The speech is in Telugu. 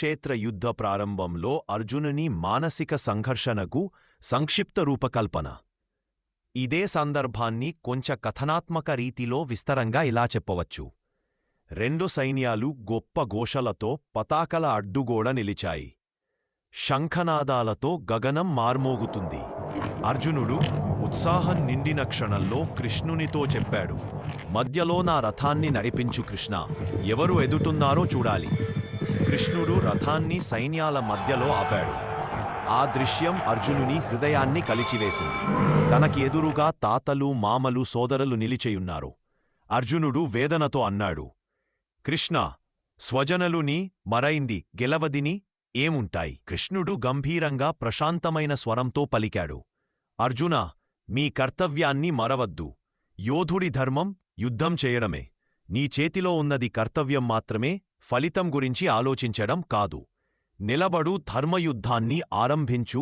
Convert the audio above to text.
కురుక్షేత్ర యుద్ధ ప్రారంభంలో అర్జునుని మానసిక సంఘర్షణకు సంక్షిప్త రూపకల్పన. ఇదే సందర్భాన్ని కొంచె కథనాత్మక రీతిలో విస్తరంగా ఇలా చెప్పవచ్చు. రెండు సైన్యాలు గొప్ప ఘోషలతో పతాకల అడ్డుగోడ నిలిచాయి. శంఖనాదాలతో గగనం మార్మోగుతుంది. అర్జునుడు ఉత్సాహం నిండిన క్షణంలో కృష్ణునితో చెప్పాడు మధ్యలో నా రథాన్ని నడిపించు కృష్ణ ఎవరు ఎదుటున్నారో చూడాలి. కృష్ణుడు రథాన్ని సైన్యాల మధ్యలో ఆపాడు. ఆ దృశ్యం అర్జునుని హృదయాన్ని కలిచివేసింది. తనకి ఎదురుగా తాతలు మామలు సోదరులు నిలిచేయున్నారు. అర్జునుడు వేదనతో అన్నాడు కృష్ణ స్వజనలుని మరైంది గెలవదిని ఏముంటాయి? కృష్ణుడు గంభీరంగా ప్రశాంతమైన స్వరంతో పలికాడు అర్జున మీ కర్తవ్యాన్ని మరవద్దు. యోధుడి ధర్మం యుద్ధం చేయడమే. నీ చేతిలో ఉన్నది కర్తవ్యం మాత్రమే. ఫలితం గురించి ఆలోచించడం కాదు. నిలబడు ధర్మయుద్ధాన్ని ఆరంభించు